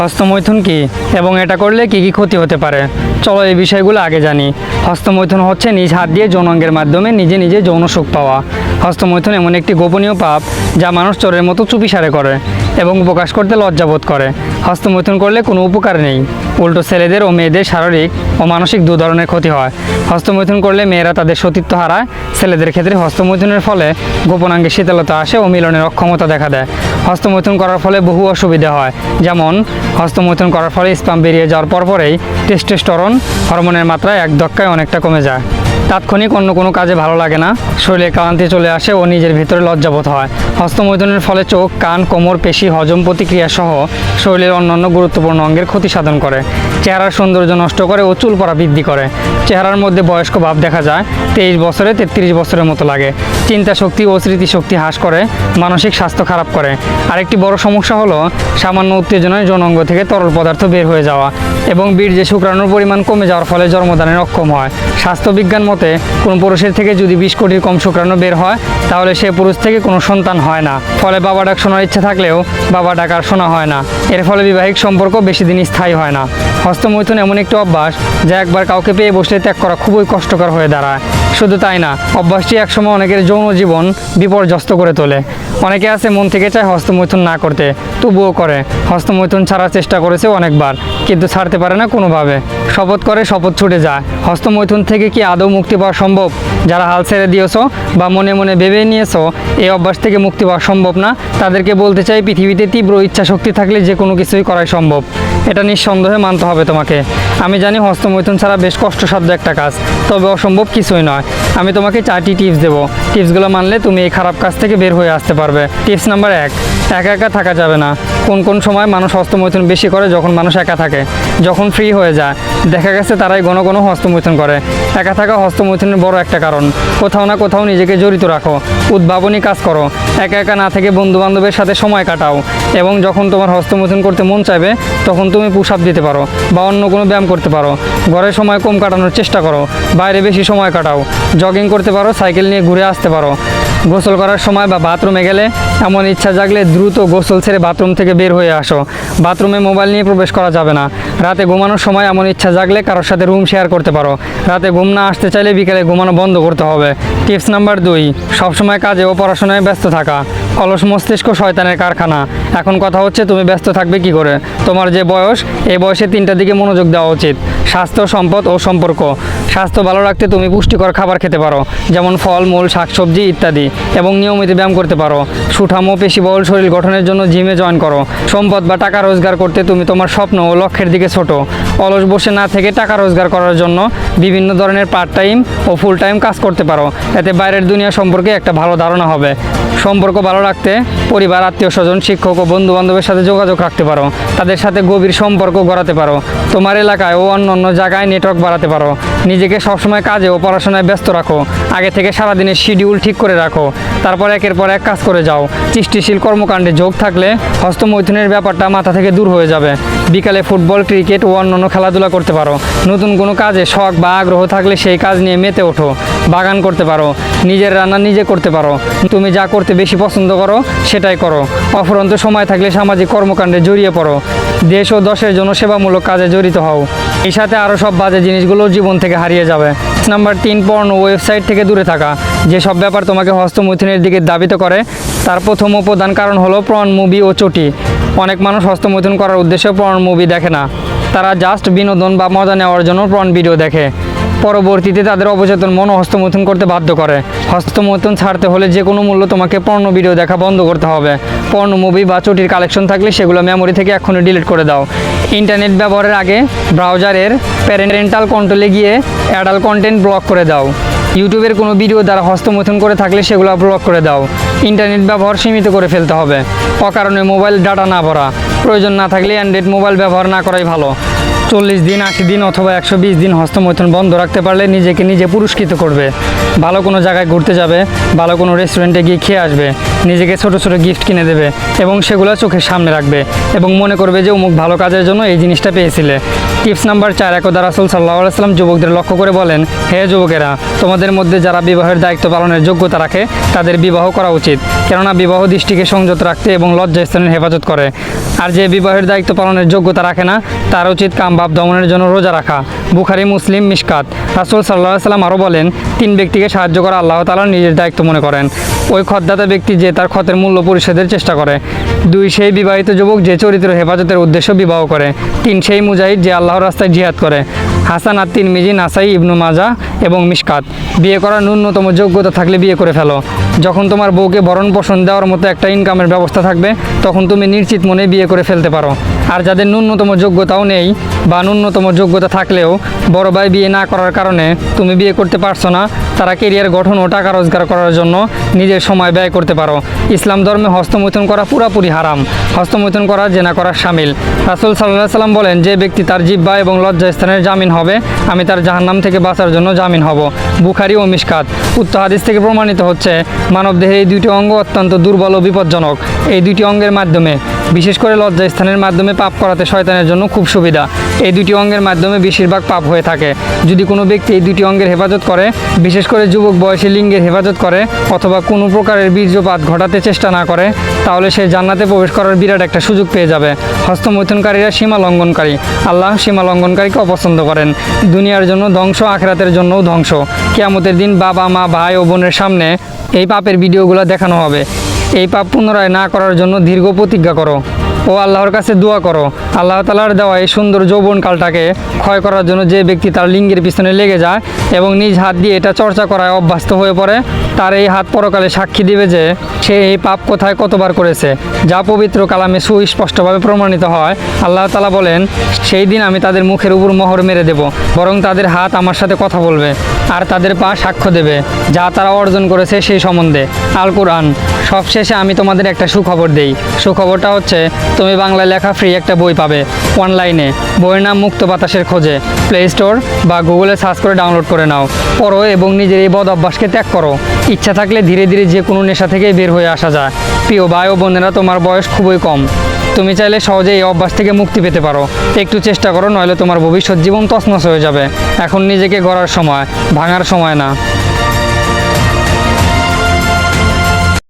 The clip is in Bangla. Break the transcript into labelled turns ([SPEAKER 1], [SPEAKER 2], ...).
[SPEAKER 1] হস্তমৈথুন কি? এবং এটা করলে কি কি ক্ষতি হতে পারে? চলো এই বিষয়গুলো আগে জানি। হস্তমৈথুন হচ্ছে নিজ হাত দিয়ে যৌনাঙ্গের মাধ্যমে নিজে নিজে যৌন সুখ পাওয়া। হস্তমৈথুন এমন একটি গোপনীয় পাপ যা মানুষ চোরের মতো চুপিসারে করে এবং প্রকাশ করতে লজ্জাবোধ করে। হস্তমৈথুন করলে কোনো উপকার নেই। উল্টো ছেলেদের ও মেয়েদের শারীরিক ও মানসিক দু ধরনের ক্ষতি হয়। হস্তমৈথুন করলে মেয়েরা তাদের সতীত্ব হারায়। ছেলেদের ক্ষেত্রে হস্তমৈথুনের ফলে গোপনাঙ্গে শীতলতা আসে ও মিলনের অক্ষমতা দেখা দেয়। হস্তমৈথুন করার ফলে বহু অসুবিধা হয়। যেমন, হস্তমৈথুন করার ফলে স্পাম বেরিয়ে যাওয়ার পরপরেই টেস্টোস্টেরন হরমোনের মাত্রা এক দক্কায় অনেকটা কমে যায়। তাৎক্ষণিক অন্য কোনো কাজে ভালো লাগে না। শরীরে ক্লান্তি চলে আসে ও নিজের ভিতরে লজ্জাবোধ হয়। হস্তমৈথুনের ফলে চোখ, কান, কোমর, পেশি, হজম প্রতিক্রিয়া সহ শরীরের অন্যান্য গুরুত্বপূর্ণ অঙ্গের ক্ষতি সাধন করে। চেহারার সৌন্দর্য নষ্ট করে ও চুল পড়া বৃদ্ধি করে। চেহারার মধ্যে বয়স্ক ভাব দেখা যায়। তেইশ বছরে তেত্রিশ বছরের মতো লাগে। চিন্তা শক্তি ও স্মৃতিশক্তি হ্রাস করে, মানসিক স্বাস্থ্য খারাপ করে। আরেকটি বড় সমস্যা হলো সামান্য উত্তেজনায় যৌনাঙ্গ থেকে তরল পদার্থ বের হয়ে যাওয়া এবং বীর্যে শুক্রাণুর পরিমাণ কমে যাওয়ার ফলে জন্মদানের অক্ষম হয়। স্বাস্থ্যবিজ্ঞান মতে কোনো পুরুষের থেকে যদি বিশ কোটির কম শুক্রাণু বের হয়, তাহলে সে পুরুষ থেকে কোনো সন্তান হয় না। ফলে বাবা ডাক শোনার ইচ্ছা থাকলেও বাবা ডাক আর শোনা হয় না। এর ফলে বিবাহিক সম্পর্ক বেশি দিন স্থায়ী হয় না। হস্তমৈথুন এমন একটি অভ্যাস যা একবার কাউকে পেয়ে বসলে ত্যাগ করা খুবই কষ্টকর হয়ে দাঁড়ায়। শুধু তাই না, অভ্যাসটি একসময় অনেকের যৌন জীবন বিপর্যস্ত করে তোলে। অনেকে আছে মন থেকে চায় হস্তমৈথুন না করতে, তবুও করে। হস্তমৈথুন ছাড়ার চেষ্টা করেছে অনেকবার, কিন্তু ছাড়তে পারে না কোনোভাবে। শপথ করে, শপথ ছুটে যায়। হস্তমৈথুন থেকে কি আদৌ মুক্তি পাওয়া সম্ভব? যারা হাল ছেড়ে দিয়েছ বা মনে মনে ভেবে নিয়েছো, এই অভ্যাস থেকে মুক্তি পাওয়া সম্ভব না, তাদেরকে বলতে চাই পৃথিবীতে তীব্র ইচ্ছা শক্তি থাকলে যে কোনো কিছুই করাই সম্ভব। এটা নিঃসন্দেহে মানতে হবে তোমাকে। আমি জানি হস্তমৈথুন ছাড়া বেশ কষ্টসাধ্য একটা কাজ, তবে অসম্ভব কিছুই নয়। আমি তোমাকে চারটি টিপস দেবো। টিপসগুলো মানলে তুমি এই খারাপ কাজ থেকে বের হয়ে আসতে পারবে। টিপস নাম্বার এক একা একা থাকা যাবে না। কোন কোন সময় মানুষ হস্তমৈথুন বেশি করে যখন মানুষ একা থাকে। যখন ফ্রি হয়ে যায়। দেখা গেছে তারাই ঘন ঘন হস্তমৈথুন করে। একা থাকা হস্তমৈথুনের বড় একটা কারণ। কোথাও না কোথাও নিজেকে জড়িত রাখো। উদ্ভাবনী কাজ করো। একা একা না থেকে বন্ধু বান্ধবের সাথে সময় কাটাও। এবং যখন তোমার হস্তমৈথুন করতে মন চাইবে, তখন তুমি পুশ আপ দিতে পারো বা অন্য কোনো ব্যায়াম করতে পারো। ঘরের সময় কম কাটানোর চেষ্টা করো। বাইরে বেশি সময় কাটাও। জগিং করতে পারো, সাইকেল নিয়ে ঘুরে আসতে পারো। গোসল করার সময় বা বাথরুমে গেলে এমন ইচ্ছা জাগলে দ্রুত গোসল ছেড়ে বাথরুম থেকে বের হয়ে আসো। বাথরুমে মোবাইল নিয়ে প্রবেশ করা যাবে না। রাতে ঘুমানোর সময় এমন ইচ্ছা জাগলে কারোর সাথে রুম শেয়ার করতে পারো। রাতে ঘুম না আসতে চাইলে বিকেলে ঘুমানো বন্ধ করতে হবে। টিপস নাম্বার দুই, সবসময় কাজে ও পড়াশোনায় ব্যস্ত থাকা। অলস মস্তিষ্ক শয়তানের কারখানা। এখন কথা হচ্ছে, তুমি ব্যস্ত থাকবে কি করে? তোমার যে বয়স এই বয়সে তিনটার দিকে মনোযোগ দেওয়া উচিত। স্বাস্থ্য, সম্পদ ও সম্পর্ক। স্বাস্থ্য ভালো রাখতে তুমি পুষ্টিকর খাবার খেতে পারো, যেমন ফল, মূল, শাকসবজি ইত্যাদি, এবং নিয়মিত ব্যায়াম করতে পারো। সুঠামো পেশিবহুল শরীর গঠনের জন্য জিমে জয়েন করো। সম্পদ বা টাকা রোজগার করতে তুমি তোমার স্বপ্ন ও লক্ষ্যের দিকে ছোট। অলস বসে না থেকে টাকা রোজগার করার জন্য বিভিন্ন ধরনের পার্ট টাইম ও ফুল টাইম কাজ করতে পারো। এতে বাইরের দুনিয়া সম্পর্কে একটা ভালো ধারণা হবে। সম্পর্ক ভালো রাখতে পরিবার, আত্মীয় স্বজন, শিক্ষক ও বন্ধু বান্ধবের সাথে যোগাযোগ রাখতে পারো। তাদের সাথে গভীর সম্পর্ক গড়াতে পারো। তোমার এলাকায় ও অন্য অন্য জায়গায় নেটওয়ার্ক বাড়াতে পারো। নিজেকে সবসময় কাজে ও পড়াশোনায় ব্যস্ত রাখো। আগে থেকে সারাদিনের শিডিউল ঠিক করে রাখো। তারপর একের পর এক কাজ করে যাও। সৃষ্টিশীল কর্মকাণ্ডে যোগ থাকলে হস্তমৈথুনের ব্যাপারটা মাথা থেকে দূর হয়ে যাবে। বিকালে ফুটবল, ক্রিকেট ও অন্যান্য খেলাধুলা করতে পারো। নতুন কোনো কাজে শখ বা আগ্রহ থাকলে সেই কাজ নিয়ে মেতে ওঠো। বাগান করতে পারো, নিজের রান্না নিজে করতে পারো, তুমি যা করতে বেশি পছন্দ করো সেটাই করো। অফুরন্ত সময় থাকলে সামাজিক কর্মকাণ্ডে জড়িয়ে পড়ো। দেশ ও দশের জন্য সেবামূলক কাজে জড়িত হও। এই সাথে আরও সব বাজে জিনিসগুলো জীবন থেকে হারিয়ে যাবে। নাম্বার তিন পর্ণ ওয়েবসাইট থেকে দূরে থাকা। যেসব ব্যাপার তোমাকে হস্তমৈথুনের দিকে দাবিত করে, তার প্রথম প্রধান কারণ হলো প্রণ মুভি ও চটি। অনেক মানুষ হস্তমৈথুন করার উদ্দেশ্যে প্রণ মুভি দেখে না। তারা জাস্ট বিনোদন বা মজা নেওয়ার জন্য প্রণ ভিডিও দেখে। পরবর্তীতে তাদের অবচেতন মন হস্তমৈথুন করতে বাধ্য করে। হস্তমৈথুন ছাড়তে হলে যে কোনো মূল্য তোমাকে পর্ণ ভিডিও দেখা বন্ধ করতে হবে। পর্ণ মুভি বা চটির কালেকশন থাকলে সেগুলো মেমোরি থেকে এক্ষুনি ডিলিট করে দাও। ইন্টারনেট ব্যবহারের আগে ব্রাউজারের প্যারেন্টাল কন্ট্রোলে গিয়ে অ্যাডাল কন্টেন্ট ব্লক করে দাও। ইউটিউবের কোনো ভিডিও দ্বারা হস্তমৈথুন করে থাকলে সেগুলো ব্লক করে দাও। ইন্টারনেট ব্যবহার সীমিত করে ফেলতে হবে। অকারণে মোবাইল ডাটা না ভরা। প্রয়োজন না থাকলে অ্যান্ড্রয়েড মোবাইল ব্যবহার না করাই ভালো। চল্লিশ দিন, আশি দিন অথবা একশো বিশ দিন হস্তমৈথুন বন্ধ রাখতে পারলে নিজেকে নিজে পুরস্কৃত করবে। ভালো কোনো জায়গায় ঘুরতে যাবে, ভালো কোনো রেস্টুরেন্টে গিয়ে খেয়ে আসবে, নিজেকে ছোট ছোট গিফট কিনে দেবে এবং সেগুলো চোখের সামনে রাখবে এবং মনে করবে যে অমুক ভালো কাজের জন্য এই জিনিসটা পেয়েছিলে। টিপস নাম্বার চার, একদা রাসুল সাল্লাহ সাল্লাম যুবকদের লক্ষ্য করে বলেন, হে যুবকেরা, তোমাদের মধ্যে যারা বিবাহের দায়িত্ব পালনের যোগ্যতা রাখে, তাদের বিবাহ করা উচিত। কেননা বিবাহ দৃষ্টিকে সংযত রাখতে এবং লজ্জাস্থানের হেফাজত করে। আর যে বিবাহের দায়িত্ব পালনের যোগ্যতা রাখে না, তার উচিত কামভাব দমনের জন্য রোজা রাখা। বুখারি, মুসলিম মিসকাত রাসুল সাল্লাহ সাল্লাম আরও বলেন, তিন ব্যক্তিকে সাহায্য করা আল্লাহ তালা নিজের দায়িত্ব মনে করেন। ওই খদ্দাতা ব্যক্তি যে তার ক্ষতের মূল্য পরিশোধের চেষ্টা করে। দুই সেই বিবাহিত যুবক যে চরিত্র হেফাজতের উদ্দেশ্য বিবাহ করে, তিন সেই মুজাহিদ যে আল্লাহর রাস্তায় জিহাদ করে, হাসান আর তিন মিজি নাসাই, ইবনু মাজা এবং মিসকাত বিয়ে করার ন্যূনতম যোগ্যতা থাকলে বিয়ে করে ফেলো। যখন তোমার বউকে ভরণ পোষণ দেওয়ার মতো একটা ইনকামের ব্যবস্থা থাকবে, তখন তুমি নিশ্চিত মনে বিয়ে করে ফেলতে পারো। আর যাদের ন্যূনতম যোগ্যতাও নেই বা ন্যূনতম যোগ্যতা থাকলেও বড় ভাই বিয়ে না করার কারণে তুমি বিয়ে করতে পারছ না, তারা কেরিয়ার গঠন ও টাকা রোজগার করার জন্য নিজের সময় ব্যয় করতে পারো। ইসলাম ধর্মে হস্তমৈথুন করা পুরাপুরি হারাম। হস্তমৈথুন করা, জেনা করার সামিল। রাসুল সাল্লাহ সাল্লাম বলেন, যে ব্যক্তি তার জিব্বা এবং লজ্জাস্থানের জামিন হবে, আমি তার জাহান্নাম থেকে বাঁচার জন্য জামিন হব। বুখারি ও মিসকাত উক্ত হাদিস থেকে প্রমাণিত হচ্ছে মানবদেহের এই দুটি অঙ্গ অত্যন্ত দুর্বল ও বিপজ্জনক। এই দুটি অঙ্গের মাধ্যমে বিশেষ করে লজ্জাস্থানের মাধ্যমে পাপ করাতে শয়তানের জন্য খুব সুবিধা। এই দুটি অঙ্গের মাধ্যমে বেশিরভাগ পাপ হয়ে থাকে। যদি কোনো ব্যক্তি এই দুটি অঙ্গের হেফাজত করে, বিশেষ করে যুবক বয়সী লিঙ্গের হেফাজত করে অথবা কোনো প্রকারের বীর্যপাত ঘটাতে চেষ্টা না করে, তাহলে সে জান্নাতে প্রবেশ করার বিরাট একটা সুযোগ পেয়ে যাবে। হস্তমৈথুনকারীরা সীমা লঙ্ঘনকারী। আল্লাহ সীমা লঙ্ঘনকারীকে অপছন্দ করেন। দুনিয়ার জন্য ধ্বংস, আখরাতের জন্যও ধ্বংস। কেয়ামতের দিন বাবা, মা, ভাই ও বোনের সামনে এই পাপের ভিডিওগুলো দেখানো হবে। এই পাপ পুনরায় না করার জন্য দীর্ঘ প্রতিজ্ঞা করো। ও আল্লাহর কাছে দোয়া করো। আল্লাহ তালার দেওয়া এই সুন্দর যৌবনকালটাকে ক্ষয় করার জন্য যে ব্যক্তি তার লিঙ্গের পিছনে লেগে যায় এবং নিজ হাত দিয়ে এটা চর্চা করায় অভ্যস্ত হয়ে পড়ে, তার এই হাত পরকালে সাক্ষী দিবে যে সে এই পাপ কোথায় কতবার করেছে, যা পবিত্র কালামে সুস্পষ্টভাবে প্রমাণিত হয়। আল্লাহ তালা বলেন, সেই দিন আমি তাদের মুখের উপর মোহর মেরে দেব, বরং তাদের হাত আমার সাথে কথা বলবে আর তাদের পা সাক্ষ্য দেবে, যা তারা অর্জন করেছে সেই সম্বন্ধে। আল কোরআন সবশেষে আমি তোমাদের একটা সুখবর দেই। সুখবরটা হচ্ছে, তুমি বাংলায় লেখা ফ্রি একটা বই পাবে অনলাইনে বইয়ের নাম মুক্ত বাতাসের খোঁজে। প্লে স্টোর বা গুগলে সার্চ করে ডাউনলোড করে নাও। পড়ো এবং নিজের এই বদ অভ্যাসকে ত্যাগ করো। ইচ্ছা থাকলে ধীরে ধীরে যে কোনো নেশা থেকেই বের হয়ে আসা যায়। প্রিয় ভাই ও বোনেরা, তোমার বয়স খুবই কম। তুমি চাইলে সহজে এই অভ্যাস থেকে মুক্তি পেতে পারো। একটু চেষ্টা করো, নইলে তোমার ভবিষ্যৎ জীবন তছনছ হয়ে যাবে। এখন নিজেকে গড়ার সময়, ভাঙার সময় না।